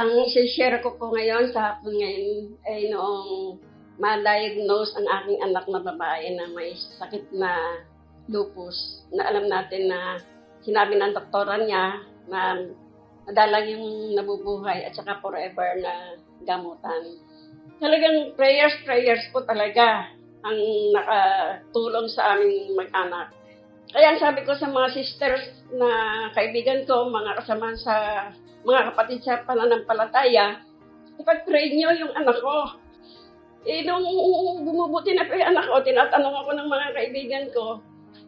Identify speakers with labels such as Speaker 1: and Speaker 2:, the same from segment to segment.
Speaker 1: Ang share ko po ngayon sa hapon ngayon ay noong ma-diagnose ang aking anak na babae na may sakit na lupus na alam natin na sinabi ng doktora niya na madalang yung nabubuhay at saka forever na gamutan. Talagang prayers, prayers po talaga ang nakatulong sa aming mag-anak. Kaya sabi ko sa mga sisters na kaibigan ko, mga kasama sa mga kapatid sa pananampalataya, ipag-pray niyo yung anak ko. Eh, nung bumubuti na po yung anak ko, tinatanong ako ng mga kaibigan ko,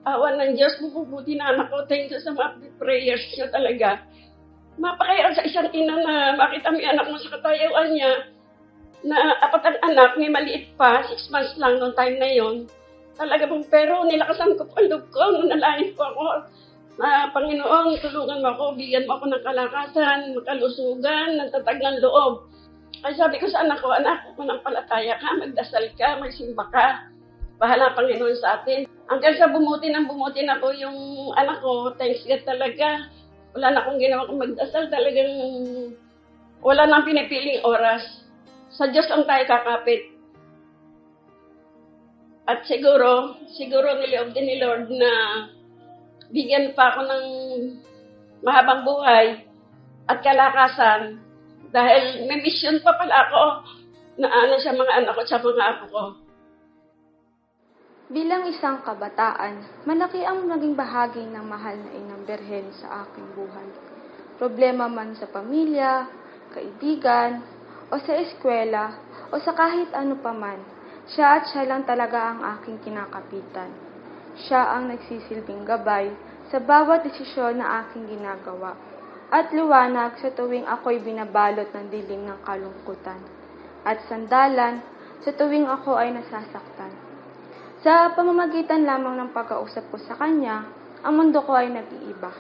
Speaker 1: awan ng Diyos, bumubuti na anak ko. Thank you sa mga prayers niyo talaga. Mapakaya sa isang ina na makita mo yung anak mo sa katayuan niya, na apat ang anak, may maliit pa, six months lang noong time na yon. Talaga pong, pero nilakasan ko po ang loob ko, nunalain po ako na Panginoon, tulungan mo ako, bigyan mo ako ng kalakasan, makalusugan, ng tatag ng loob. Ay sabi ko sa anak ko, anak, manampalataya ka, magdasal ka, magsimba ka. Bahala Panginoon sa atin. Hanggang sa bumuti ng bumuti na po yung anak ko, thanks God talaga. Wala na akong ginawa kung magdasal, talagang wala nang pinipiling oras. Sa Diyos lang tayo kakapit. At siguro, siguro niloob din ni Lord na bigyan pa ako ng mahabang buhay at kalakasan dahil may mission pa pala ako na ano sa mga anak ko sa mga apo ko.
Speaker 2: Bilang isang kabataan, malaki ang naging bahagi ng mahal na inang berhen sa aking buhay. Problema man sa pamilya, kaibigan, o sa eskwela, o sa kahit ano paman, siya at siya lang talaga ang aking kinakapitan. Siya ang nagsisilbing gabay sa bawat desisyon na aking ginagawa at liwanag sa tuwing ako'y binabalot ng dilim ng kalungkutan at sandalan sa tuwing ako ay nasasaktan. Sa pamamagitan lamang ng pagkausap ko sa kanya, ang mundo ko ay nag-iiba.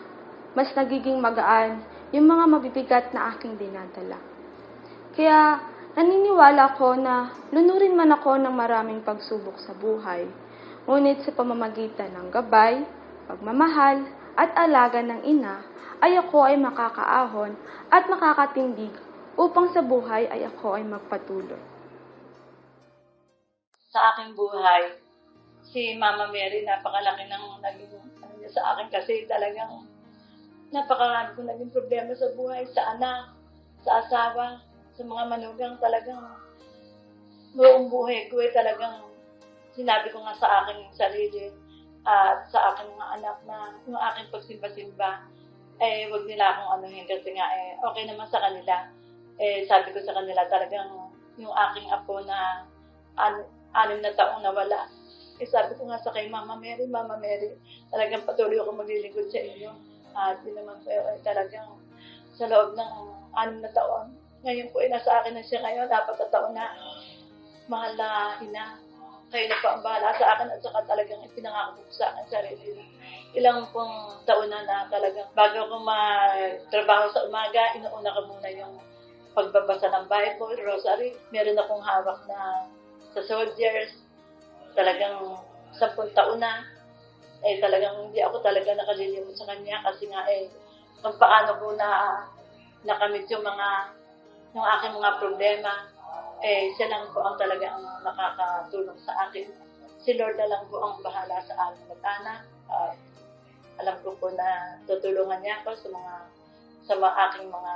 Speaker 2: Mas nagiging magaan yung mga mabibigat na aking dinadala. Kaya naniniwala ko na lunurin man ako ng maraming pagsubok sa buhay, ngunit sa pamamagitan ng gabay, pagmamahal, at alaga ng ina, ay ako ay makakaahon at makakatindig upang sa buhay ay ako ay magpatuloy.
Speaker 3: sa aking buhay, si Mama Mary, napakalaki ng naging ano niya sa akin kasi talagang napakarami kong naging problema sa buhay, sa anak, sa asawa, sa mga manugang talagang buong buhay ko eh talagang sinabi ko nga sa aking sarili at sa aking mga anak na yung aking pagsimba-simba eh wag nila akong anuhin kasi nga eh okay naman sa kanila eh sabi ko sa kanila talagang yung aking apo na an anim na taong nawala. Eh sabi ko nga sa kay Mama Mary, Mama Mary, talagang patuloy ako maglilingkod sa inyo. At yun naman po ay talagang sa loob ng anim na taon. Ngayon po ay nasa akin na siya ngayon, dapat na taon na mahal na ina. Kayo na ang bahala sa akin at saka talagang ipinangako ko sa akin sarili. Ilang pong taon na na talagang bago ako magtrabaho sa umaga, inuuna ko muna yung pagbabasa ng Bible, rosary. Meron akong hawak na sa soldiers, talagang sampung taon na, eh talagang hindi ako talaga nakalilimot sa kanya kasi nga eh, kung paano ko na nakamit yung mga, yung aking mga problema, eh siya lang po ang talagang nakakatulong sa akin. Si Lord na lang po ang bahala sa aming mag-anak. At alam ko po na tutulungan niya ako sa mga sa mga aking mga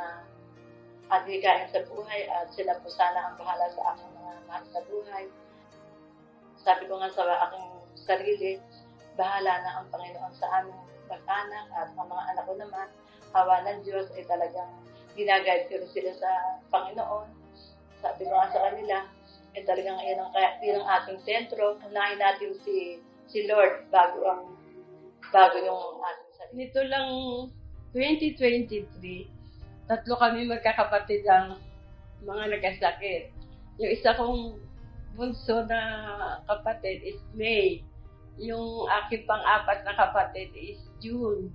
Speaker 3: adhikain sa buhay at sila po sana ang bahala sa aking mga mahal sa buhay. Sabi ko nga sa aking sarili, bahala na ang Panginoon sa aming mag-anak at ang mga anak ko naman, hawa ng Diyos ay talagang ginaguide ko sila sa Panginoon. Sabi ko nga sa kanila, ay talagang iyan ang, kaya- yun ang ating sentro. Unahin natin si si Lord bago ang bago yung ating sarili.
Speaker 1: Nito lang 2023, tatlo kami magkakapatid ang mga nagkasakit. Yung isa kong bunso na kapatid is May. Yung aking pang-apat na kapatid is June.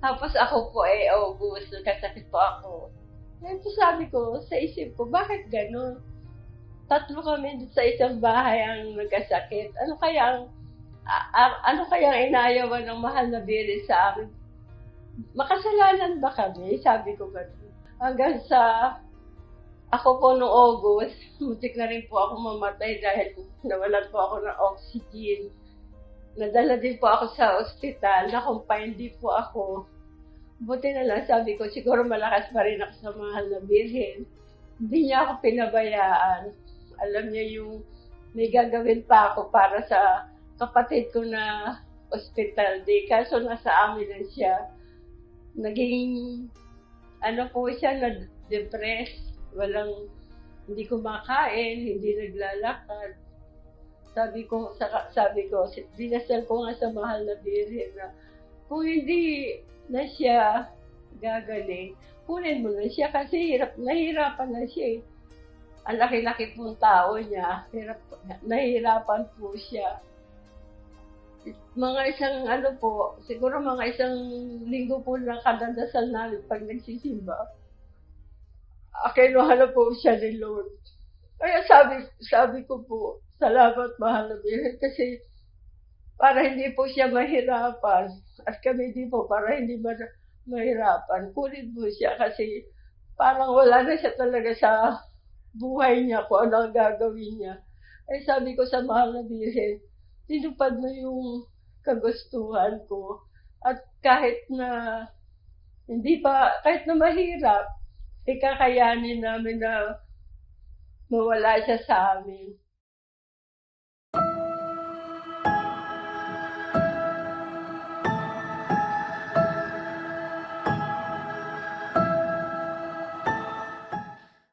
Speaker 1: Tapos ako po ay August, nagkasakit po ako. Ngayon po sabi ko, sa isip ko, bakit gano'n? Tatlo kami sa isang bahay ang nagkasakit. Ano kaya ang a- a- ano kaya ang inayawan ng mahal na biri sa amin? Makasalanan ba kami? Sabi ko gano'n. Hanggang sa
Speaker 4: Ako po noong August, mutik na rin po ako mamatay dahil nawalan po ako ng oxygen. Nadala din po ako sa ospital, na-confine din po ako. Buti na lang, sabi ko, siguro malakas pa rin ako sa mahal na birhen. Hindi niya ako pinabayaan. Alam niya yung may gagawin pa ako para sa kapatid ko na hospital day. Kaso nasa amin siya. Naging, ano po siya, na-depress. Walang, hindi kumakain, hindi naglalakad. Sabi ko, sa, sabi ko, dinasal ko nga sa mahal na birhen na kung hindi na siya gagaling, kunin mo na siya kasi hirap, nahihirapan na siya eh. Ang laki-laki pong tao niya, hirap, nahihirapan po siya. Mga isang ano po, siguro mga isang linggo po lang kadadasal namin pag nagsisimba. Akinuha na po siya ni Lord. Kaya sabi, sabi ko po, salamat mahal na kasi para hindi po siya mahirapan. At kami din po, para hindi ma mahirapan. Kunin po siya kasi parang wala na siya talaga sa buhay niya kung ano ang gagawin niya. Eh sabi ko sa mahal na Birhen, tinupad mo yung kagustuhan ko. At kahit na hindi pa, kahit na mahirap, ikakayanin namin na mawala siya sa amin.